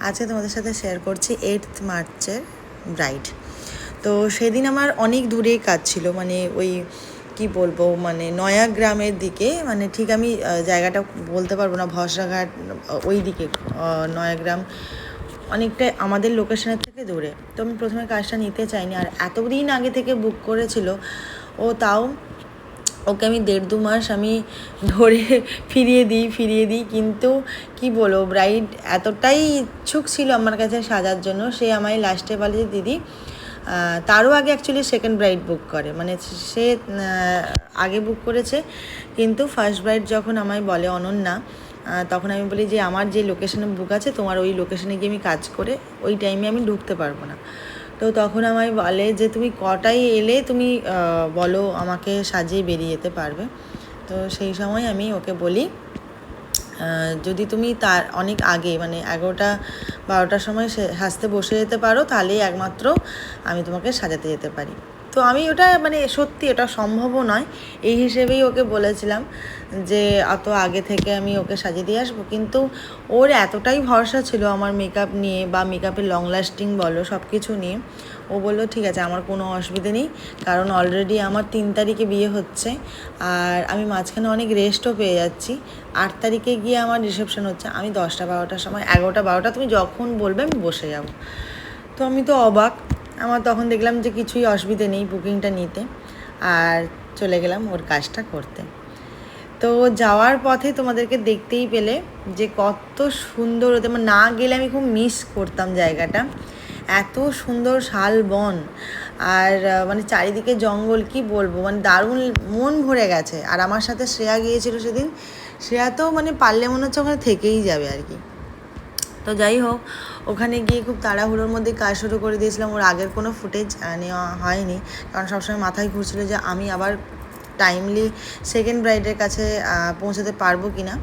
আজকে তোমাদের সাথে শেয়ার করছি এইটথ মার্চের ব্রাইড তো সেদিন আমার অনেক দূরেই কাজ ছিল মানে ওই কি বলব মানে নয়া গ্রামের দিকে মানে ঠিক আমি জায়গাটা বলতে পারব না ভরসাঘাট ওই দিকে আহ, নয়াগ্রাম অনেকটা আমাদের লোকেশনের থেকে দূরে। তো আমি প্রথমে কাজটা নিতে চাইনি আর এতদিন আগে থেকে বুক করেছিল ও তাও ওকে আমি দেড় দু মাস আমি ধরে ফিরিয়ে দিই ফিরিয়ে দিই। কিন্তু কি বলব ব্রাইড এতটাই ইচ্ছুক ছিল আমার কাছে সাজার জন্য, সে আমায় লাস্টে বলে যে, দিদি তারও আগে অ্যাকচুয়ালি সেকেন্ড ব্রাইড বুক করে। মানে সে আগে বুক করেছে, কিন্তু ফার্স্ট ব্রাইড যখন আমায় বলে, অনন্যা তখন আমি বলি যে, আমার যে লোকেশনে বুক আছে, তোমার ওই লোকেশনে গিয়ে আমি কাজ করে ওই টাইমে আমি ঢুকতে পারব না। তো তখন আমায় বলে যে, তুমি কটায় এলে তুমি বলো আমাকে সাজিয়ে বেরিয়ে যেতে পারবে। তো সেই সময় আমি ওকে বলি যদি তুমি তার অনেক আগে মানে এগারোটা, বারোটার সময় সে, হাসতে বসে যেতে পারো, তাহলেই একমাত্র আমি তোমাকে সাজাতে যেতে পারি। তো আমি ওটা মানে সত্যি এটা সম্ভবও নয়। এই হিসেবেই ওকে বলেছিলাম যে অত আগে থেকে আমি ওকে সাজিয়ে দিয়ে আসব। কিন্তু ওর এতটাই ভরসা ছিল আমার মেকআপ নিয়ে বা মেকআপের লং লাস্টিং বলো সব কিছু নিয়ে। ও বলল, ঠিক আছে, আমার কোনো অসুবিধে নেই। কারণ অলরেডি আমার তিন তারিখে বিয়ে হচ্ছে। আর আমি মাঝখানে অনেক রেস্টও পেয়ে যাচ্ছি। আট তারিখে গিয়ে আমার রিসেপশন হচ্ছে। আমি দশটা, বারোটার সময়, এগারোটা, বারোটা তুমি যখন বলবে আমি বসে যাব। তো আমি তো অবাক। আমার তখন দেখলাম যে কিছুই অসুবিধে নেই বুকিংটা নিতে আর চলে গেলাম ওর কাজটা করতে। তো যাওয়ার পথে তোমাদেরকে দেখতেই পেলে যে কত সুন্দর হতে মানে না গেলে আমি খুব মিস করতাম জায়গাটা। এত সুন্দর শাল বন আর মানে চারিদিকে জঙ্গল কি বলব? মানে দারুণ মন ভরে গেছে। আর আমার সাথে শ্রেয়া গিয়েছিল সেদিন। শ্রেয়া তো মানে পারলে মনে হচ্ছে ওখানে থেকেই যাবে আর কি। তো যাই হোক, ওখানে গিয়ে খুব তাড়াহুড়োর মধ্যে কাজ শুরু করে দিয়েছিলাম। ওর আগের কোনো ফুটেজ নেওয়া হয়নি। কারণ সবসময় মাথায় ঘুরছিল যে আমি আবার টাইমলি সেকেন্ড ব্রাইডের কাছে পৌঁছাতে পারব কি না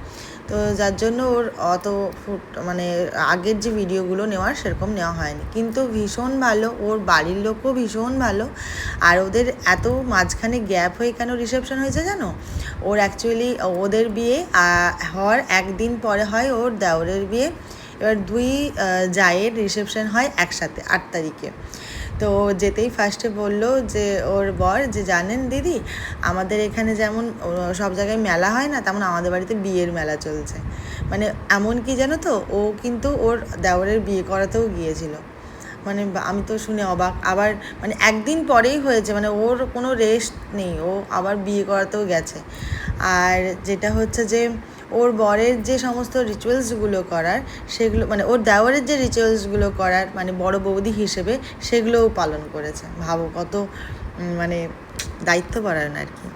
তো যার জন্য ওর অত ফুট মানে আগের যে ভিডিওগুলো নেওয়ার সেরকম নেওয়া হয়নি। কিন্তু ভীষণ ভালো, ওর বাড়ির লোকও ভীষণ ভালো। আর ওদের এত মাঝখানে গ্যাপ হয়ে কেন রিসেপশন হয়েছে জানো? ওর অ্যাকচুয়ালি ওদের বিয়ে হওয়ার একদিন পরে হয় ওর দেওরের বিয়ে। এবার দুই জায়ের রিসেপশন হয় একসাথে আট তারিখে। তো যেতেই ফার্স্টে বলল যে, ওর বর, যে জানেন দিদি, আমাদের এখানে যেমন সব জায়গায় মেলা হয় না, তেমন আমাদের বাড়িতে বিয়ের মেলা চলছে। মানে এমন কি জানো তো, ও কিন্তু ওর দেওরের বিয়ে করাতেও গিয়েছিল। মানে আমি তো শুনে অবাক। আবার মানে একদিন পরেই হয়েছে মানে ওর কোনো রেস্ট নেই, ও আবার বিয়ে করাতেও গেছে। আর যেটা হচ্ছে যে ওর বরের যে সমস্ত রিচুয়ালসগুলো করার, সেগুলো মানে ওর দেওয়ারের যে রিচুয়ালসগুলো করার মানে বড় বৌদি হিসেবে সেগুলোও পালন করেছে। ভাবো কত মানে দায়িত্বপরায়ণ আর কি।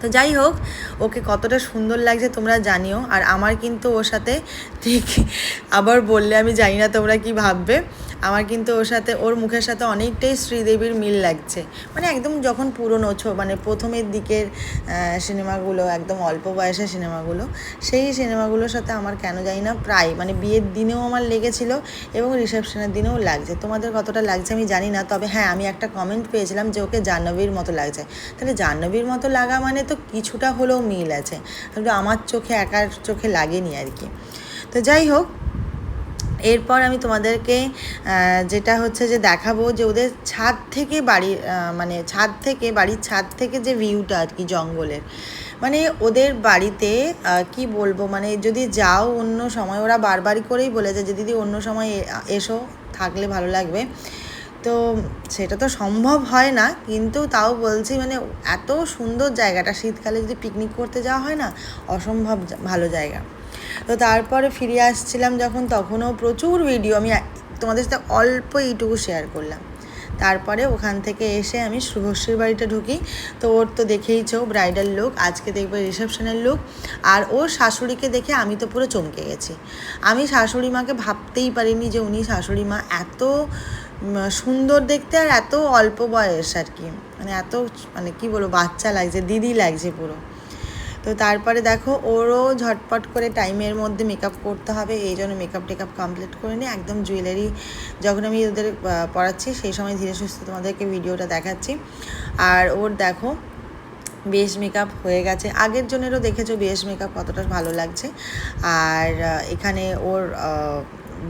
তো যাই হোক, ওকে কতটা সুন্দর লাগছে তোমরা জানিও, আর আমার কিন্তু ওর সাথে ঠিক আবার বললে আমি জানি না তোমরা কি ভাববে। আমার কিন্তু ওর সাথে, ওর মুখের সাথে অনেকটাই শ্রীদেবীর মিল লাগছে। মানে একদম যখন পুরনো ছো মানে প্রথমের দিকের সিনেমাগুলো, একদম অল্প বয়সের সিনেমাগুলো, সেই সিনেমাগুলোর সাথে আমার কেন জানি না প্রায় মানে বিয়ের দিনেও আমার লেগেছিল এবং রিসেপশনের দিনেও লাগছে। তোমাদের কতটা লাগছে আমি জানি না, তবে হ্যাঁ আমি একটা কমেন্ট পেয়েছিলাম যে ওকে জাহ্নবীর মতো লাগছে। তাহলে জাহ্নবীর মতো লাগা মানে তো কিছুটা হলেও মিল আছে। আমার চোখে, একার চোখে লাগেনি আর কি। তো যাই হোক এরপর আমি তোমাদেরকে যেটা হচ্ছে যে দেখাবো যে ওদের ছাদ থেকে বাড়ি মানে ছাদ থেকে, বাড়ির ছাদ থেকে যে ভিউটা আর কি জঙ্গলের মানে ওদের বাড়িতে কি বলব মানে যদি যাও অন্য সময়, ওরা বারবারই করেই বলেছে যে, দিদি, অন্য সময় এসো, থাকলে ভালো লাগবে। তো সেটা তো সম্ভব হয় না, কিন্তু তাও বলছি মানে এত সুন্দর জায়গাটা, শীতকালে যদি পিকনিক করতে যাওয়া হয় না, অসম্ভব ভালো জায়গা। তো তারপরে ফিরে আসছিলাম যখন তখনও প্রচুর ভিডিও আমি তোমাদের সাথে অল্প এইটুকু শেয়ার করলাম। তারপরে ওখান থেকে এসে আমি শুভশ্রীর বাড়িতে ঢুকি। তো ওর তো দেখেইছো ব্রাইডাল লুক আজকে দেখবে রিসেপশনের লুক আর ওর শাশুড়িকে দেখে আমি তো পুরো চমকে গেছি। আমি শাশুড়ি মাকে ভাবতেই পারিনি যে উনি শাশুড়ি মা এত সুন্দর দেখতে আর এত অল্প বয়স আর কি। মানে এত মানে কি বলব, বাচ্চা লাগছে, দিদি লাগছে পুরো। তো তারপরে দেখো, ওরও ঝটপট করে টাইমের মধ্যে মেকআপ করতে হবে, এই জন্য মেকআপ টেকআপ কমপ্লিট করে নিয়ে একদম জুয়েলারি যখন আমি ওদের পড়াচ্ছি সেই সময় ধীরে সুস্থে তোমাদেরকে ভিডিওটা দেখাচ্ছি। আর ওর দেখো, বেশ মেকআপ হয়ে গেছে। আগের জনেরও দেখেছ বেশ মেকআপ কতটা ভালো লাগছে। আর এখানে ওর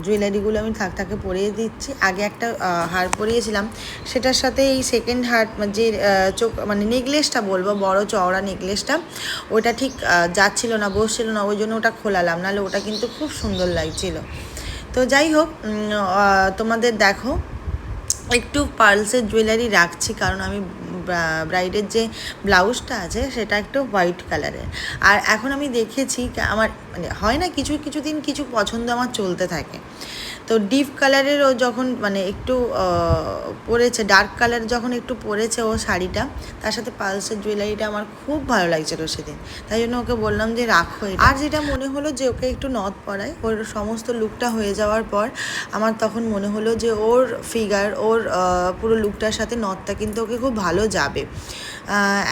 জুয়েলারিগুলো আমি থাক থাকে পরিয়ে দিচ্ছি। আগে একটা হার পরিয়েছিলাম। সেটার সাথে এই সেকেন্ড হার, যে চোখ মানে নেকলেসটা বলব, বড় চওড়া নেকলেসটা ওটা ঠিক যাচ্ছিল না, বসছিল না, ওই জন্য ওটা খোলালাম। নাহলে ওটা কিন্তু খুব সুন্দর লাগছিল। তো যাই হোক তোমাদের দেখো, একটু পার্লসের জুয়েলারি রাখছি, কারণ আমি ব্রাইডের যে ব্লাউজটা আছে সেটা একটু হোয়াইট কালারের। আর এখন আমি দেখেছি আমার মানে হয় না কিছু কিছু দিন কিছু পছন্দ আমার চলতে থাকে। তো ডিপ কালারেরও যখন মানে একটু পরেছে, ডার্ক কালার যখন একটু পরেছে ও শাড়িটা, তার সাথে পালসের জুয়েলারিটা আমার খুব ভালো লাগছিল সেদিন। তাই জন্য ওকে বললাম যে রাখো। আর যেটা মনে হলো যে ওকে একটু নথ পরাই, ওর সমস্ত লুকটা হয়ে যাওয়ার পর আমার তখন মনে হলো যে ওর ফিগার ওর পুরো লুকটার সাথে নথটা কিন্তু ওকে খুব ভালো যাবে।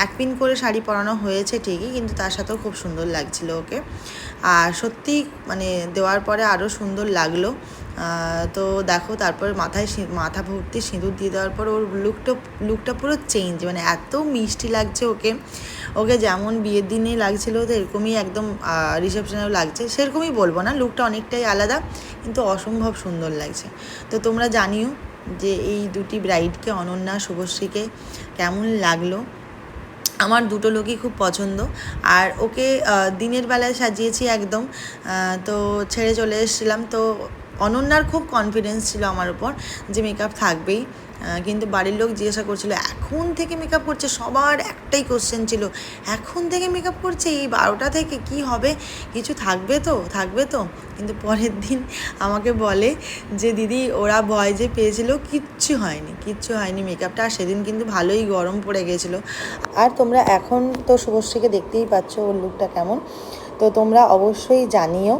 এক পিন করে শাড়ি পরানো হয়েছে ঠিকই, কিন্তু তার সাথেও খুব সুন্দর লাগছিল ওকে। আর সত্যি মানে দেওয়ার পরে আরও সুন্দর লাগল। তো দেখো তারপর মাথায় মাথা ভর্তি সিঁদুর দিয়ে দেওয়ার পর ওর লুকটা লুকটা পুরো চেঞ্জ মানে এত মিষ্টি লাগছে ওকে। ওকে যেমন বিয়ের দিনে লাগছিল তো এরকমই একদম রিসেপশনেও লাগছে। সেরকমই বলব না লুকটা অনেকটাই আলাদা, কিন্তু অসম্ভব সুন্দর লাগছে। তো তোমরা জানিও যে এই দুটি ব্রাইডকে অনন্যা, শুভশ্রীকে কেমন লাগল? আমার দুটো লোকই খুব পছন্দ। আর ওকে দিনের বেলায় সাজিয়েছি একদম তো ছেড়ে চলে এসেছিলাম। তো অনন্যার খুব কনফিডেন্স ছিল আমার উপর যে মেকআপ থাকবেই। কিন্তু বাড়ির লোক জিজ্ঞাসা করছিল, এখন থেকে মেকআপ করছে? সবার একটাই কোশ্চেন ছিল, এখন থেকে মেকআপ করছে? এই বারোটা থেকে কি হবে? কিছু থাকবে তো থাকবে তো? কিন্তু পরের দিন আমাকে বলে যে, দিদি, ওরা ভয় যে পেয়েছিল, কিচ্ছু হয়নি কিচ্ছু হয়নি মেকআপটা আর সেদিন কিন্তু ভালোই গরম পড়ে গেছিল। আর তোমরা এখন তো শুভশ্রীকে দেখতেই পাচ্ছ, ওর লুকটা কেমন। তো তোমরা অবশ্যই জানিও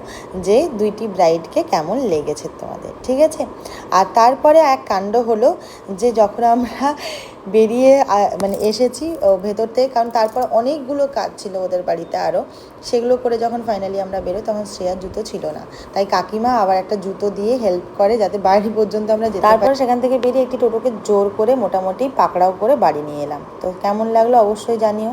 যে দুইটি ব্রাইডকে কেমন লেগেছে তোমাদের, ঠিক আছে? আর তারপরে এক কাণ্ড হলো যে যখন আমরা বেরিয়ে মানে এসেছি ভেতর থেকে, কারণ তারপর অনেকগুলো কাজ ছিল ওদের বাড়িতে আরও, সেগুলো করে যখন ফাইনালি আমরা বেরোই তখন শ্রেয়ার জুতো ছিল না। তাই কাকিমা আবার একটা জুতো দিয়ে হেল্প করে যাতে বাড়ি পর্যন্ত আমরা যেতে তারপর সেখান থেকে বেরিয়ে একটি টোটোকে জোর করে মোটামুটি পাকড়াও করে বাড়ি নিয়ে এলাম। তো কেমন লাগল অবশ্যই জানিও।